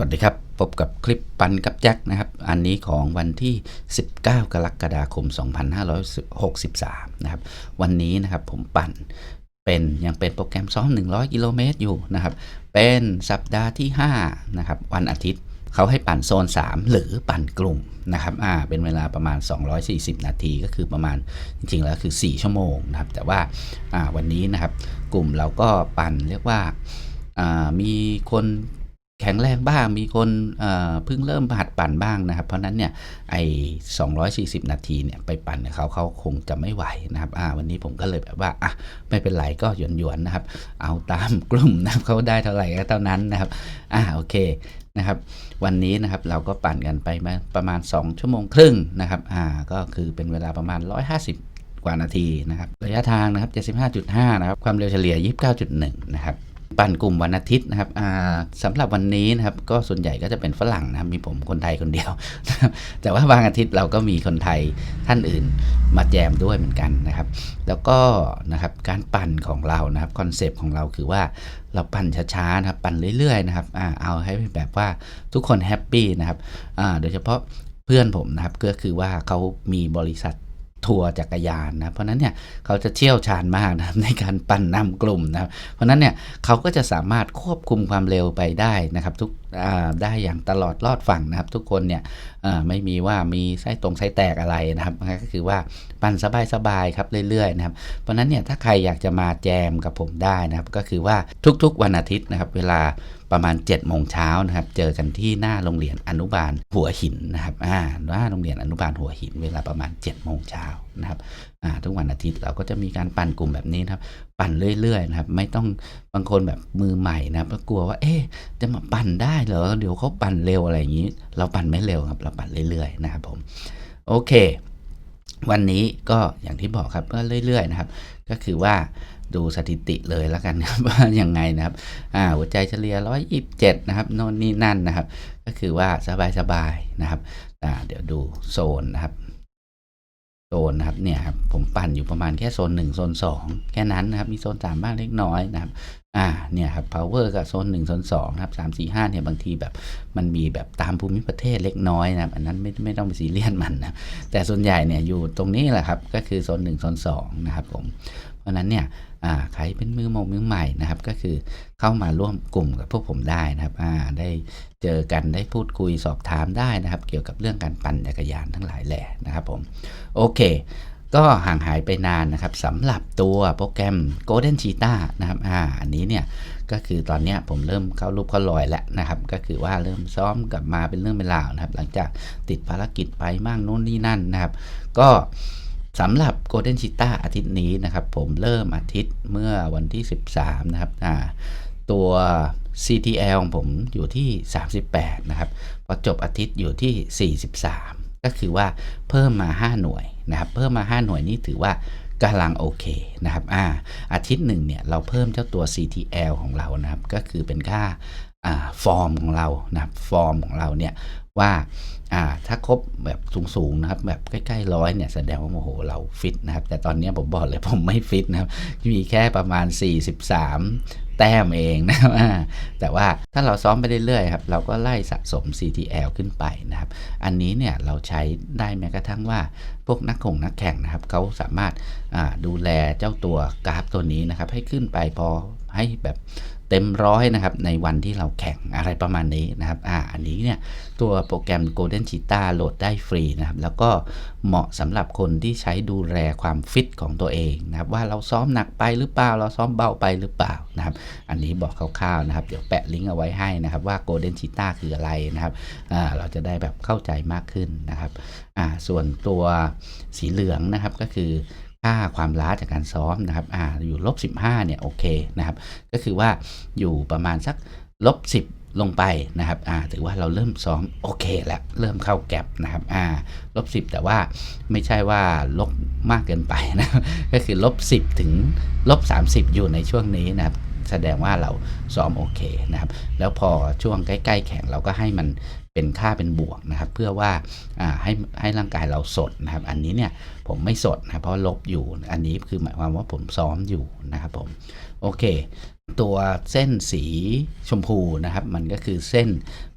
สวัสดีครับ พบกับคลิปปันกับแจ็คนะครับ อันนี้ของวันที่ 19 กรกฎาคม 2563 นะครับ วันนี้นะครับผมปั่นเป็นยังเป็นโปรแกรมซ้อม 100 กิโลเมตรอยู่นะครับ เป็นสัปดาห์ที่ 5 นะครับ วันอาทิตย์เขาให้ปั่นโซน 3 หรือปั่นกลุ่มนะครับ อ่า เป็นเวลาประมาณ 240 นาทีก็คือประมาณจริงๆแล้วคือ 4 ชั่วโมงนะครับ แต่ว่า อ่า วันนี้นะครับ กลุ่มเราก็ปั่นเรียกว่า อ่า มีคน แข็งแรงบ้างมีคนเพิ่งเริ่มหัดปั่นบ้างนะครับ เพราะนั้นเนี่ยไอ้240 นาทีเนี่ยไปปั่นเขาเขาคงจะไม่ไหวนะครับวันนี้ผมก็เลยแบบว่าอะไม่เป็นไรก็หยวนๆนะครับ เอาตามกลุ่มนะครับเขาได้เท่าไหร่ก็เท่านั้นนะครับอ่าโอเคนะครับวันนี้นะครับเราก็ปั่นกันไปมาประมาณ 2 ชั่วโมงครึ่งนะครับอ่าก็คือเป็นเวลาประมาณ 150 กว่านาทีนะครับระยะทางนะครับ75.5นะครับความเร็วเฉลี่ย 29.1 นะครับ ปั่นกลุ่มวันอาทิตย์นะครับอ่าสำหรับวันนี้นะครับก็ส่วนใหญ่ก็จะเป็นฝรั่งนะครับมีผมคนไทยคนเดียว แต่ว่าบางอาทิตย์เราก็มีคนไทยท่านอื่นมาแจมด้วยเหมือนกันนะครับ แล้วก็นะครับการปั่นของเรานะครับคอนเซปต์ของเราคือว่าเราปั่นช้าๆนะครับปั่นเรื่อยๆนะครับอ่าเอาให้แบบว่าทุกคนแฮปปี้นะครับอ่าโดยเฉพาะเพื่อนผมนะครับก็คือว่าเขามีบริษัท ทัวร์จักรยานนะ เพราะฉะนั้นเนี่ยเขาจะเชี่ยวชาญมากนะในการปั่นนำกลุ่มนะเพราะฉะนั้นเนี่ยเขาก็จะสามารถควบคุมความเร็วไปได้นะครับทุกได้อย่างตลอดรอดฝั่งนะครับทุกคนเนี่ยไม่มีว่ามีไส้ตรงไส้แตกอะไรนะครับก็คือว่าปั่นสบายๆครับเรื่อยๆนะครับเพราะฉะนั้นเนี่ยถ้าใครอยากจะมาแจมกับผมได้นะครับก็คือว่าทุกๆวันอาทิตย์นะครับเวลาประมาณ7จ็ดโมงเช้านะครับ เจอกันที่หน้าโรงเรียนอนุบาลหัวหินนะครับอ่าหน้าโรงเรียนอนุบาลหัวหิน เวลาประมาณ7จ็ดโมงเช้านะครับอ่าทุกวันอาทิตย์เราก็จะมีการปั่นกลุ่มแบบนี้นะครับ ปั่นเรื่อยๆนะครับไม่ต้องบางคนแบบมือใหม่นะครับก็กลัวว่า เอ๊ะจะมาปั่นได้เหรอเดี๋ยวเขาปั่นเร็วอะไรอย่างนี้ เราปั่นไม่เร็วครับ เราปั่นเรื่อยๆนะครับผมโอเค วันนี้ก็อย่างที่บอกครับก็เรื่อยๆนะครับ ก็คือว่าดูสถิติเลยแล้วกันครับว่ายังไงนะครับอ่าหัวใจเฉลี่ย127 นะครับโน่นนี่นั่นนะครับ ก็คือว่าสบายๆนะครับอ่าเดี๋ยวดูโซนนะครับ โซนนะครับเนี่ยครับผมปั่นอยู่ประมาณแค่โซน1โซน2 แค่นั้นนะครับ มีโซน3บ้างเล็กน้อยนะครับอ่าเนี่ยครับ power กับโซน1โซน2นะครับ3 4 5เนี่ยบางทีแบบมันมีแบบตามภูมิประเทศเล็กน้อยนะครับ อันนั้นไม่ไม่ต้องไปซีเรียสมันนะแต่ส่วนใหญ่เนี่ยอยู่ตรงนี้แหละครับ ก็คือโซน1โซน2นะครับผม ราะนั้นเนี่ยใครเป็นมือมงมือใหม่นะครับ ก็คือเข้ามาร่วมกลุ่มกับพวกผมได้นะครับได้เจอกันได้พูดคุยสอบถามได้นะครับ เกี่ยวกับเรื่องการปั่นจักรยานทั้งหลายแหล่นะครับผมโอเค ก็ห่างหายไปนานนะครับสำหรับตัวโปรแกรม Golden Cheetah นะครับอ่าอันนี้เนี่ยก็คือตอนนี้ผมเริ่มเข้ารูปเข้ารอยแล้วนะครับ ก็คือว่าเริ่มซ้อมกลับมาเป็นเรื่องเป็นราวนะครับ หลังจากติดภารกิจไปมั่งโน่นนี่นั่นนะครับ ก็ สำหรับ Golden Cheetah อาทิตย์นี้นะครับ ผมเริ่มอาทิตย์เมื่อวันที่ 13 นะครับตัว CTL ของผมอยู่ที่ 38 นะครับ พอจบอาทิตย์อยู่ที่ 43 ก็คือว่าเพิ่มมา 5 หน่วยนะครับ เพิ่มมา 5 หน่วยนี่ถือว่ากำลังโอเคนะครับอาอาทิตย์หนึ่งเนี่ยเราเพิ่มเจ้าตัว CTL ของเรานะครับ ก็คือเป็นค่า ฟอร์มของเรานะฟอร์มของเราเนี่ยว่าถ้าครบแบบสูงๆนะครับแบบใกล้ๆร้อยเนี่ยแสดงว่าโอ้โหเราฟิตนะครับ แต่ตอนนี้ผมบอกเลยผมไม่ฟิตนะครับมีแค่ประมาณ 43 แต้มเองนะครับแต่ว่าถ้าเราซ้อมไปเรื่อยๆครับเราก็ไล่สะสม CTL ขึ้นไปนะครับ อันนี้เนี่ยเราใช้ได้แม้กระทั่งว่าพวกนักข่งนักแข่งนะครับเขาสามารถดูแลเจ้าตัวกราฟตัวนี้นะครับให้ขึ้นไปพอให้แบบ เต็มร้อยนะครับในวันที่เราแข่งอะไรประมาณนี้นะครับอ่าอันนี้เนี่ยตัวโปรแกรม Golden Cheetah โหลดได้ฟรีนะครับแล้วก็เหมาะสำหรับคนที่ใช้ดูแลความฟิตของตัวเองนะครับว่าเราซ้อมหนักไปหรือเปล่า เราซ้อมเบาไปหรือเปล่านะครับอันนี้บอกคร่าวๆนะครับเดี๋ยวแปะลิงก์เอาไว้ให้นะครับว่า Golden Cheetah คืออะไรนะครับอ่าเราจะได้แบบเข้าใจมากขึ้นนะครับอ่าส่วนตัวสีเหลืองนะครับก็คือ ค่าความล้าจากการซ้อมนะครับอ่าอยู่ลบ15เนี่ยโอเคนะครับ ก็คือว่าอยู่ประมาณสักลบ10ลงไปนะครับอ่าถือว่าเราเริ่มซ้อมโอเคแล้ว เริ่มเข้าแก็บนะครับอ่าลบ10แต่ว่าไม่ใช่ว่าลบมากเกินไปนะ ก็คือลบ10ถึงลบ30อยู่ในช่วงนี้นะครับ แสดงว่าเราซ้อมโอเคนะครับ แล้วพอช่วงใกล้ ๆ แข่งเราก็ให้มัน เป็นค่าเป็นบวกนะครับ เพื่อว่าให้ให้ร่างกายเราสดนะครับ อันนี้เนี่ยผมไม่สดนะเพราะลบอยู่อันนี้คือหมายความว่าผมซ้อมอยู่นะครับผมโอเค ตัวเส้นสีชมพูนะครับ มันก็คือเส้น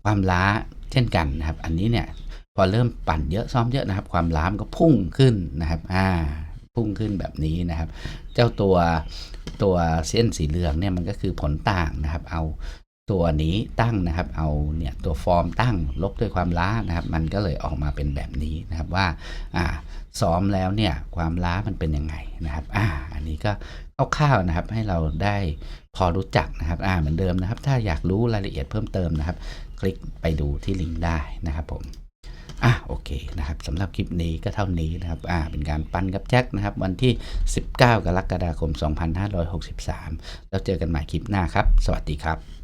ความล้าเช่นกันนะครับ อันนี้เนี่ยพอเริ่มปั่นเยอะซ้อมเยอะนะครับ ความล้ามันก็พุ่งขึ้นนะครับอ่าพุ่งขึ้นแบบนี้นะครับ เจ้าตัวตัวเส้นสีเหลืองเนี่ยมันก็คือผลต่างนะครับ เอา ตัวนี้ตั้งนะครับ เอาเนี่ยตัวฟอร์มตั้งลบด้วยความล้านะครับ มันก็เลยออกมาเป็นแบบนี้นะครับว่าอ่าซ้อมแล้วเนี่ยความล้ามันเป็นยังไงนะครับอ่าอันนี้ก็คร่าวๆนะครับให้เราได้พอรู้จักนะครับอ่าเหมือนเดิมนะครับ ถ้าอยากรู้รายละเอียดเพิ่มเติมนะครับ คลิกไปดูที่ลิงก์ได้นะครับผมอะโอเคนะครับสำหรับคลิปนี้ก็เท่านี้นะครับอ่าเป็นการปั้นกับแจ็คนะครับ วันที่ 19 กรกฎาคม 2563 แล้วเจอกันใหม่คลิปหน้าครับ สวัสดีครับ